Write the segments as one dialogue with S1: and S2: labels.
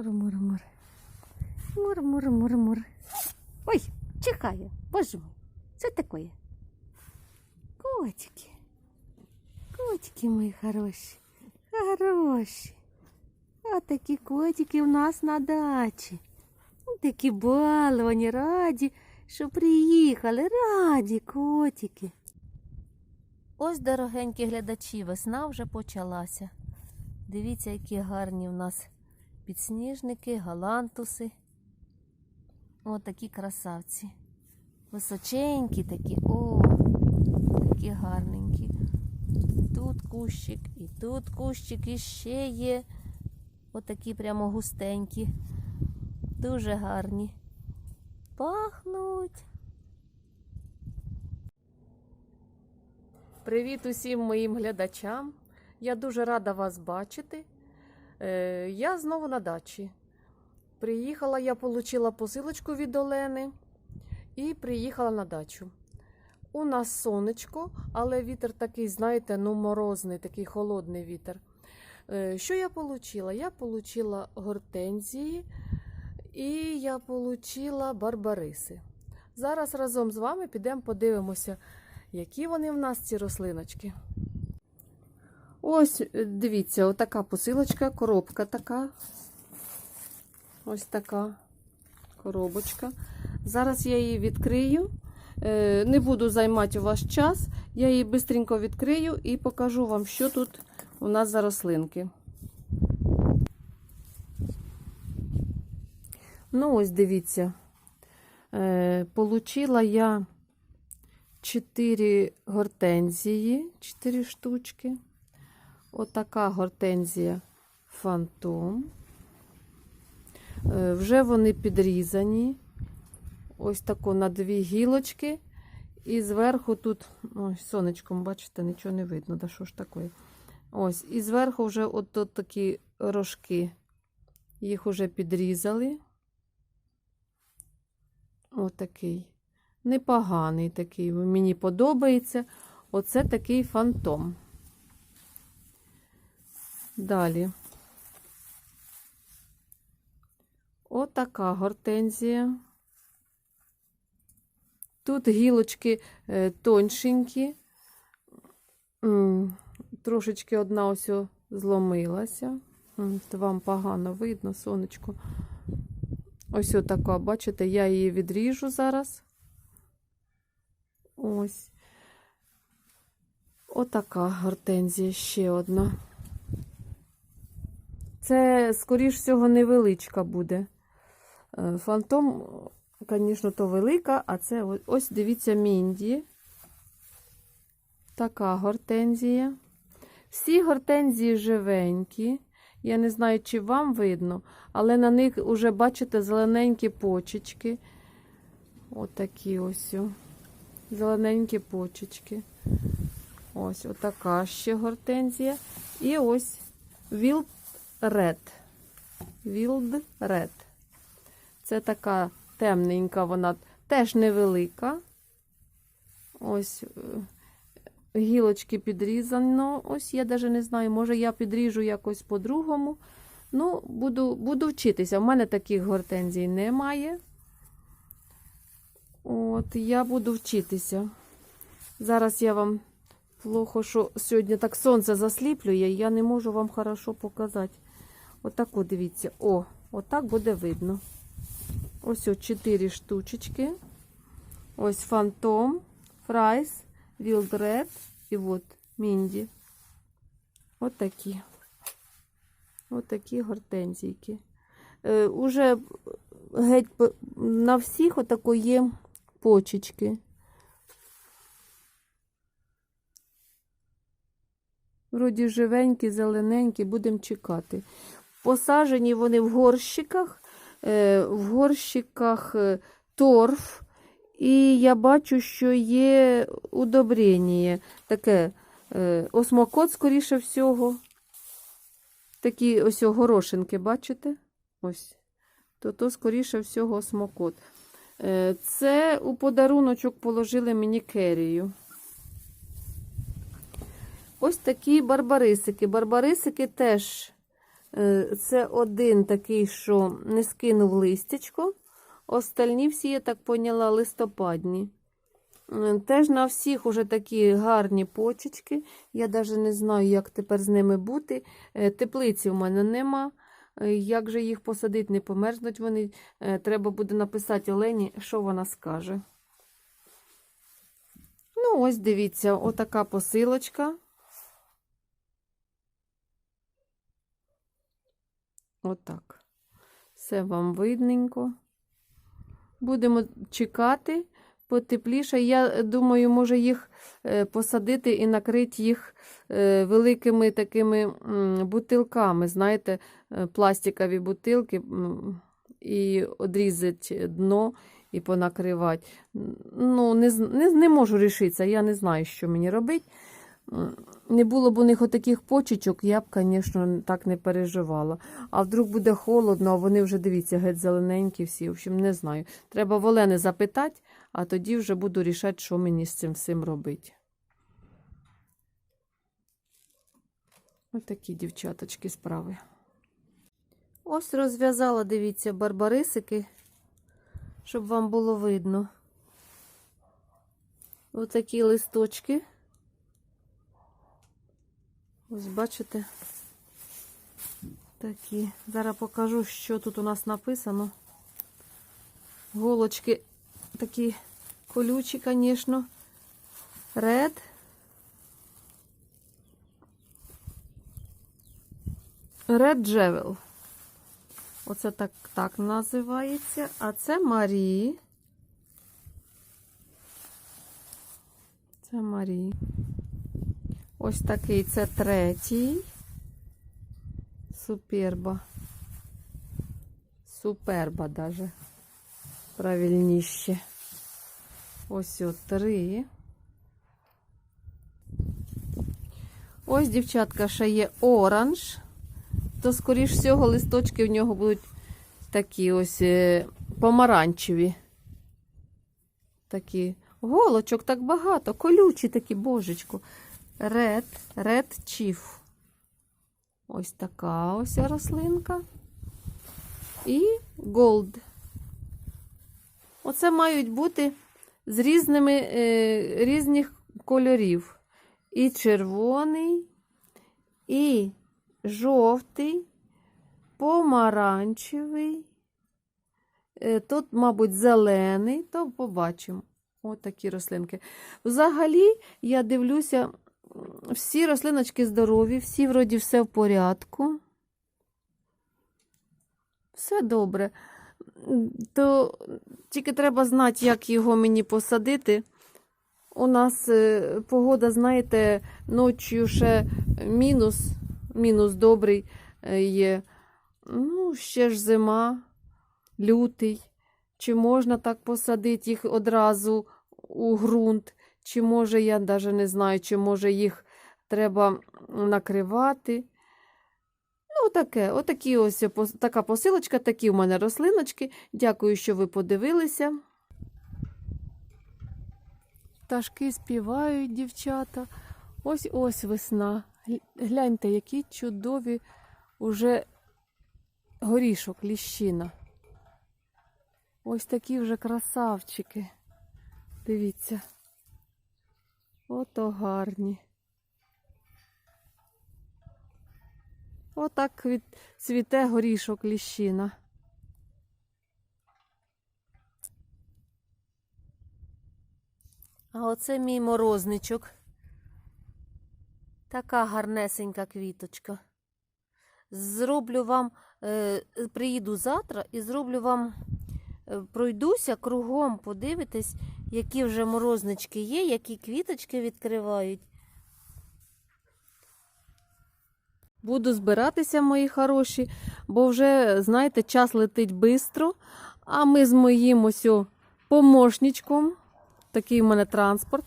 S1: Мур-мур-мур. Мур-мур-мур-мур. Ой, чихає. Боже мой. Що таке? Котики. Котики мої хороші. Хороші. А такі котики в нас на дачі. Ну, Такі баловані, раді, що приїхали. Раді котики. Ось, дорогенькі глядачі, весна вже почалася. Дивіться, які гарні в нас підсніжники, галантуси. О, такі красавці. Височенькі такі. О, такі гарненькі. Тут кущик, і тут кущик, і ще є. Отакі прямо густенькі. Дуже гарні. Пахнуть. Привіт усім моїм глядачам. Я дуже рада вас бачити. Е, Я знову на дачі. Приїхала, я отримала посилочку від Олени і приїхала на дачу. У нас сонечко, але вітер такий, знаєте, ну морозний, такий холодний вітер. Е, Що я отримала? Я отримала гортензії і я отримала барбариси. Зараз разом з вами підемо подивимося, які вони в нас, ці рослиночки. Ось, е, дивіться, отака посилочка, коробка така. Ось така коробочка. Зараз я її відкрию. Е, Не буду займати у вас час. Я її швидко відкрию і покажу вам, що тут у нас за рослинки. Ну, ось дивіться. Е, Получила я 4 гортензії, 4 штучки. Отака гортензія фантом. Е, Вже вони підрізані. Ось тако на дві гілочки. І зверху тут, ой, сонечком, бачите, нічого не видно. Да що ж таке? Ось, і зверху вже от, такі рожки. Їх вже підрізали. Отакий. Непоганий такий. Мені подобається. Оце такий фантом. Далі. Отака гортензія. Тут гілочки е, тоншенькі. Трошечки одна ось зломилася. То Вам погано видно, сонечко. Ось отака, бачите, я її відріжу зараз. Ось. Отака гортензія ще одна. Це, скоріш всього, невеличка буде. Е, Фантом, звісно, то велика, а це ось дивіться Мінді. Така гортензія. Всі гортензії живенькі. Я не знаю, чи вам видно, але на них вже, бачите, зелененькі почечки. Отакі ось. Зелененькі почечки. Ось отака ще гортензія. І ось Wild Red. Wild Red. Це така темненька, вона теж невелика. Ось е, гілочки підрізано. Ось я навіть не знаю, може я підріжу якось по-другому. Ну, буду, буду вчитися. У мене таких гортензій немає. От, я буду вчитися. Зараз я вам плохо, що сьогодні так сонце засліплює, я не можу вам хорошо показати. Отаку дивіться. О, отак буде видно. Ось о 4 штучечки. Ось фантом, фрайс, вілдред і от мінді. От такі. От такі гортензійки. Е, уже геть на всіх отако є почечки. Вроді живенькі, зелененькі, будемо чекати. Посаджені вони в горщиках, е, в горщиках е, торф. І я бачу, що є удобрення. Таке е, осмокот, скоріше всього. Такі ось горошинки, бачите? Ось. То то, скоріше всього, осмокот. Це у подаруночок положили мені керію. Ось такі барбарисики. Барбарисики теж Це один такий, що не скинув листячко. Остальні всі, я так поняла, листопадні. Е, Теж на всіх уже такі гарні почечки. Я навіть не знаю, як тепер з ними бути. Е, Теплиці в мене нема. Е, Як же їх посадити, не померзнуть вони. Е, Треба буде написати Олені, що вона скаже. Ну, ось дивіться, отака посилочка. Отак. Все вам видненько. Будемо чекати потепліше. Я думаю, може їх е, посадити і накрити їх е, великими такими бутилками. Знаєте, е, пластикові бутилки і одрізати дно і понакривати. Ну, не, не, не можу рішитися, я не знаю, що мені робити. Не було б у них отаких почечок, я б, звісно, так не переживала. А вдруг буде холодно, а вони вже, дивіться, геть зелененькі всі. В общем, не знаю. Треба в Олени запитати, а тоді вже буду рішати, що мені з цим всім робити. Ось такі дівчаточки справи. Ось розв'язала, дивіться, барбарисики, щоб вам було видно. Ось такі листочки. Ось бачите? Такі. Зараз покажу, що тут у нас написано. Голочки такі колючі, звісно. Red. Red Jewel. Оце так, так називається. А це Марі. Це Марі. Ось такий це третій. Суперба. Суперба даже. Правильніше. Ось о три. Ось, дівчатка, ще є оранж. То, скоріш всього, листочки в нього будуть такі ось е, помаранчеві. Такі. Голочок так багато, колючі такі, божечку. Red, Red Chief. Ось така ось рослинка. І Gold. Оце мають бути з різними е, різних кольорів. І червоний, і жовтий, помаранчевий. Е, Тут, мабуть, зелений, то побачимо. Ось такі рослинки. Взагалі, я дивлюся, всі рослиночки здорові, всі вроді все в порядку. Все добре. То тільки треба знати, як його мені посадити. У нас е, погода, знаєте, ночі ще мінус, мінус добрий е, є. Ну, ще ж зима, лютий. Чи можна так посадити їх одразу у ґрунт? Чи може, я навіть не знаю, чи може їх треба накривати. Ну, таке, отакі ось така посилочка, такі в мене рослиночки. Дякую, що ви подивилися. Пташки співають, дівчата. Ось ось весна. Гляньте, які чудові уже горішок, ліщина. Ось такі вже красавчики. Дивіться. Ото гарні. Отак квіт... цвіте горішок ліщина. А оце мій морозничок. Така гарнесенька квіточка. Зроблю вам, е, приїду завтра і зроблю вам, пройдуся кругом, подивитесь, які вже морознички є, які квіточки відкривають. Буду збиратися, мої хороші, бо вже, знаєте, час летить швидко. А ми з моїм ось помощничком, такий в мене транспорт.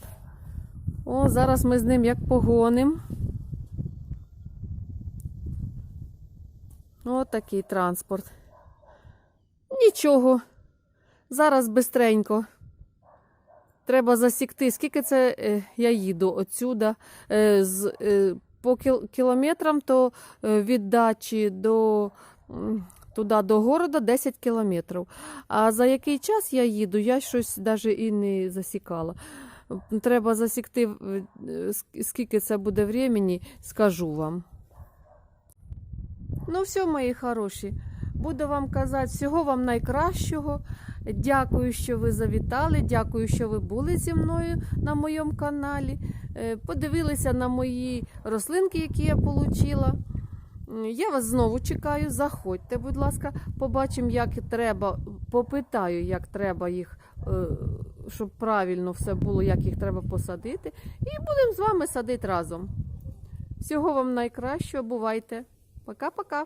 S1: О, зараз ми з ним як погоним. О, такий транспорт. Нічого. Зараз бистренько. Треба засікти, скільки це е, я їду отсюда, е, е, по кілометрам, то від дачі до, туди до города 10 кілометрів. А за який час я їду, я щось навіть і не засікала. Треба засікти, скільки це буде времени, скажу вам. Ну, все, мої хороші. Буду вам казати всього вам найкращого. Дякую, що ви завітали. Дякую, що ви були зі мною на моєму каналі. Е, Подивилися на мої рослинки, які я отримала. Я вас знову чекаю. Заходьте, будь ласка, побачимо, як треба. Попитаю, як треба їх, е, щоб правильно все було, як їх треба посадити. І будемо з вами садити разом. Всього вам найкращого. Бувайте. Пока-пока.